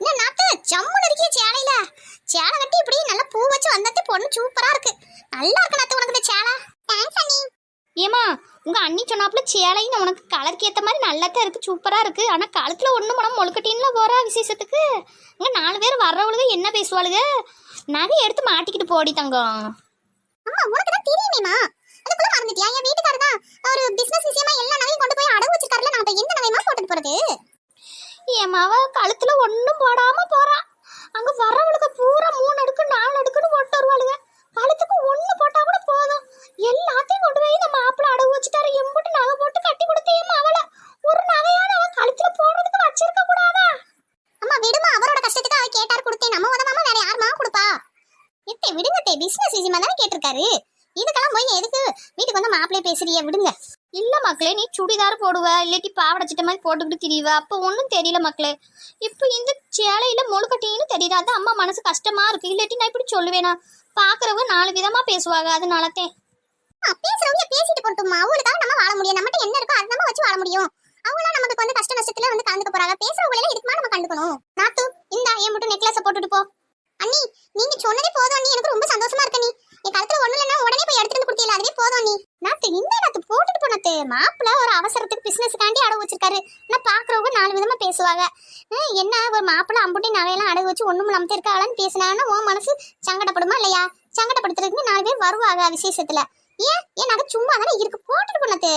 என்ன நாத்து ஜம்முன்னு இருக்கிய சேலையில. சேலை கட்டி இப்படி நல்லா பூ வச்சு வந்தது பொண்ணு சூப்பரா இருக்கு. நல்லா இருக்கு நாத்து உனக்கு இந்த சேலை. தேங்க்ஸ் அண்ணி. ஏமா உங்க அண்ணி சொன்னாப்புல சேலையும் உனக்கு கலருக்கு ஏத்த மாதிரி நல்லா தான் இருக்கு சூப்பரா இருக்கு. ஆனா காலத்துல ஒண்ணு மனம் முழுக்கட்டின்ல போறா விசேஷத்துக்கு? இங்க நாலு பேர் வர்றவளுக என்ன பேசுவாளுக? நகை எடுத்து மாட்டிக்கிட்டு போடி தங்கம். அம்மா உனக்கு தான் தெரியுமேமா அதுக்குள்ள மறந்துட்டியா? என் வீட்டுக்காரர் தான் ஒரு பிசினஸ் விஷயமா எல்லா நகையும் கொண்டு போய் அடகு வச்சிருக்காருல நான் எந்த நகையுமா போட்டுட்டு போறது? என் மவ கழுத்துல ஒன்றும் போடாம போறா. அங்க வரவளுக்கு பூரா மூணு அடுக்கு நாலு அடுக்குன்னு போட்டு வருவாளுங்க. கழுத்துக்கு ஒன்று போட்டா கூட போதும். எல்லாத்தையும் கொண்டு போய் நம்ம மாப்பிள்ள அடகு வச்சுட்டாரு. எம்புட்டு நகை போட்டு கட்டி கொடுத்தேன் அவளை ஒரு நகையான அவன் கழுத்துல போடுறதுக்கு வச்சிருக்க கூடாதா? அம்மா விடுமா. அவரோட கஷ்டத்துக்கு அவ கேட்டார் கொடுத்தேன் நம்ம உதவாம வேற யாருமா கொடுப்பா? எத்தே விடுங்க தே. பிசினஸ் விஷயமா தானே கேட்டிருக்காரு. இதுக்கெல்லாம் போய் எதுக்கு? வீட்டுக்கு வந்து மாப்பிள்ளைய பேசுறீங்க விடுங்க. இல்ல மக்களே நீ சுடிதார் போடுவ இல்லாட்டி பாவாடை சட்டை மாதிரி போட்டுக்கிட்டு திரிவ. அப்போ ஒன்றும் தெரியல மக்களே. இப்போ இந்த சேலையில முழுக்கட்டின்னு தெரியுது. அது அம்மா மனசு கஷ்டமா இருக்கு. இல்லாட்டி நான் இப்படி சொல்லுவேனா? பாக்குறவங்க நாலு விதமா பேசுவாங்க. அதனாலத்தே பேசுறவங்க பேசிட்டு போட்டுமா அவங்களுக்காக நம்ம வாழ முடியும். நம்மகிட்ட என்ன இருக்கோ அது நம்ம வச்சு வாழ முடியும். அவங்களாம் நமக்கு வந்து கஷ்ட நஷ்டத்துல வந்து கலந்துக்க போறாங்க. பேசுறவங்கள இதுக்குமா நம்ம கண்டுக்கணும். நாத்து இந்த என் மட்டும் நெக்லஸ் போட்டுட்டு போ. அண்ணி நீங்க சொன்னதே போதும் அண்ணி. எனக்கு ரொம்ப சந்தோஷமா இருக்கு நீ என் கழுத்துல ஒண்ணு இல்லைன்னா உடனே போய் எடுத்துட்டு வந்து கொடுத்தீங்களா அதுவே போதும் நீ நாத்து இந்த நாத்து போட்டுட்டு போனது மாப்பிள்ள ஒரு அவசரத்துக்கு பிசினஸ்க்காண்டி அடகு வச்சிருக்காரு. நான் பாக்குறவங்க நாலு விதமா பேசுவாங்க. என்ன ஒரு மாப்பிள்ள அம்புட்டி நகையெல்லாம் அடகு வச்சு ஒண்ணும் இல்லாம இருக்காளான்னு பேசினாங்கன்னா உன் மனசு சங்கடப்படுமா இல்லையா? சங்கடப்படுத்துறதுக்கு நாலு பேர் வருவாங்க விசேஷத்துல. ஏன்? என் நகை சும்மா தானே இருக்கு? போட்டுட்டு போனது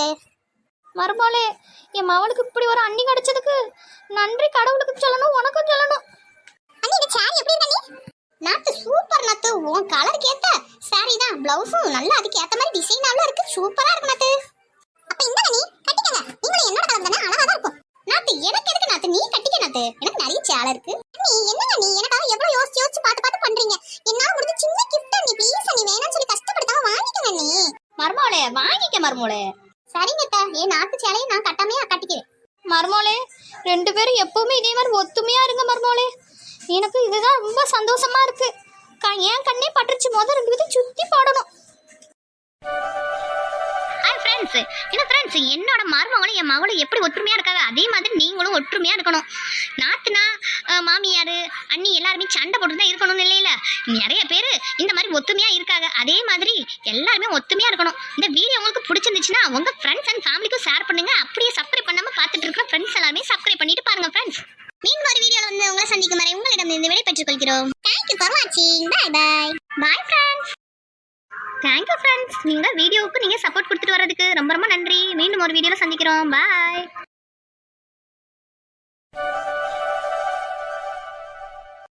மறுபாலே என் மவளுக்கு இப்படி ஒரு அண்ணி கிடைச்சதுக்கு நன்றி கடவுளுக்கு சொல்லணும் உனக்கும் சொல்லணும். அண்ணி இந்த சாரி எப்படி இருக்க நாத்து சூப்பர் நாத்து. உன் கலருக்கு ஏத்த சாரி தான். பிளவுஸும் நல்லா அதுக்கு ஏத்த மாதிரி டிசைனாவும் இருக்கு. சூப்பரா இருக்கு நாத்து. எனக்கு எதுக்கு நாத்து? நீ கட்டிக்க நாத்து. எனக்கு நிறைய சேலை இருக்கு. நீ என்னங்க நீ? எனக்காக எவ்வளவு யோசிச்சு யோசிச்சு பார்த்து பார்த்து பண்றீங்க. என்னால முடிஞ்ச சின்ன கிஃப்ட் நீ ப்ளீஸ் நீ வேணாம்னு சொல்லி கஷ்டப்படுத்தாம வாங்கிக்கங்க நீ. மர்மோளே வாங்கிக்க மர்மோளே சரிங்க அத்தை. என் நாத்து சேலையை நான் கட்டாமையா கட்டிக்கிறேன். மர்மோளே ரெண்டு பேரும் எப்பவுமே இதே மாதிரி ஒத்துமையா இருங்க மர்மோளே எனக்கு இதுதான் ரொம்ப சந்தோஷமா இருக்கு. என் கண்ணே பட்டுருச்சு. மொதல் ரெண்டு பேரும் சுத்தி போடணும். ஃப்ரெண்ட்ஸ் என்ன ஃப்ரெண்ட்ஸ் என்னோட மருமகளும் என் மகளும் எப்படி ஒற்றுமையாக இருக்காங்க? அதே மாதிரி நீங்களும் ஒற்றுமையாக இருக்கணும். நாத்துனா மாமியார் அண்ணி எல்லாருமே சண்டை போட்டு தான் இருக்கணும்னு இல்லையில? நிறைய பேர் இந்த மாதிரி ஒத்துமையாக இருக்காங்க. அதே மாதிரி எல்லாருமே ஒத்துமையாக இருக்கணும். இந்த வீடியோ உங்களுக்கு பிடிச்சிருந்துச்சுன்னா உங்கள் ஃப்ரெண்ட்ஸ் அண்ட் ஃபேமிலிக்கும் ஷேர் பண்ணுங்கள் அப்படியே சப்ஸ்கிரைப் பண்ணாமல் பார்த்துட்டு இருக்கிற ஃப்ரெண்ட்ஸ் எல்லாருமே சப்ஸ்கிரைப் பண்ணிட்டு பாருங்க ஃப்ரெண்ட்ஸ் மீன் ஒரு வீடியோவில் வந்து உங்களை சந்திக்கும் வரை உங்களிடம் இந்த விடை பெற்றுக்கொள்கிறோம் தேங்க்யூ ஃபார் வாட்சிங் bye bye bye friends thank you friends நீங்கள் வீடியோவுக்கு நீங்கள் சப்போர்ட் கொடுத்துட்டு வர்றதுக்கு ரொம்ப ரொம்ப நன்றி. மீண்டும் ஒரு வீடியோவில் சந்திக்கிறோம். பாய்